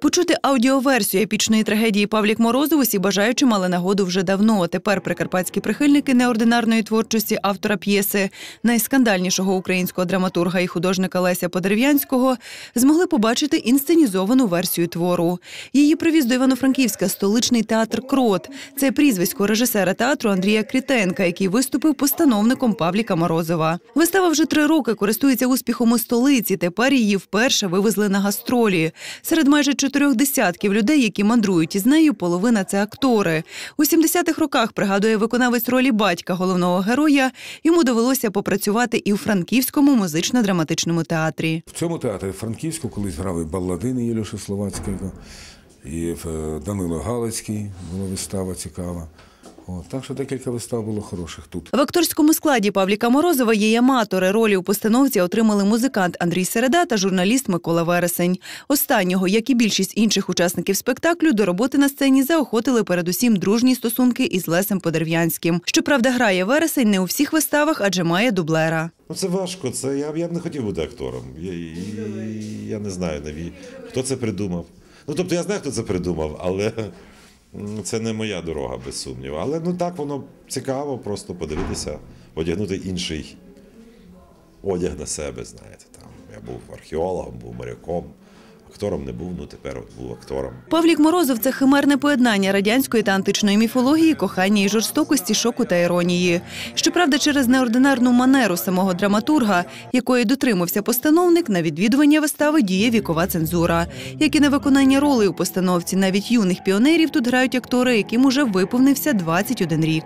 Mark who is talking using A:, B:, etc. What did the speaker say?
A: Почути аудіоверсію епічної трагедії Павлік Морозов усі бажаючі мали нагоду вже давно. Тепер прикарпатські прихильники неординарної творчості автора п'єси, найскандальнішого українського драматурга і художника Леся Подерев'янського, змогли побачити інсценізовану версію твору. Її привіз до Івано-Франківська столичний театр Крот. Це прізвисько режисера театру Андрія Крітенка, який виступив постановником Павліка Морозова. Вистава вже три роки користується успіхом у столиці. Тепер її вперше вивезли на гастролі. Серед майже чотирьох десятків людей, які мандрують із нею, половина це актори. У 70-х роках пригадує виконавець ролі батька головного героя. Йому довелося попрацювати і у Франківському музично-драматичному театрі.
B: В цьому театрі Франківську колись грали балладини Єлюша Словацького, і е, Данило Галицький була вистава цікава. От, так що декілька вистав було хороших тут.
A: В акторському складі Павліка Морозова є й аматори. Ролі у постановці отримали музикант Андрій Середа та журналіст Микола Вересень. Останнього, як і більшість інших учасників спектаклю, до роботи на сцені заохотили передусім дружні стосунки із Лесем Подерв'янським. Щоправда, грає Вересень не у всіх виставах, адже має дублера.
C: Ну це важко. Це я, б- я б не хотів бути актором. Я, я не знаю наві, хто це придумав. Ну тобто я знаю, хто це придумав, але це не моя дорога, без сумніву. Але ну так воно цікаво, просто подивитися, одягнути інший одяг на себе. Знаєте, там я був археологом, був моряком, актором не був, ну тепер от був актором.
A: Павлік Морозов це химерне поєднання радянської та античної міфології, кохання і жорстокості, шоку та іронії. Щоправда, через неординарну манеру самого драматурга, якої дотримався постановник, на відвідування вистави діє вікова цензура. Як і на виконання ролей у постановці, навіть юних піонерів тут грають актори, яким уже виповнився 21 рік.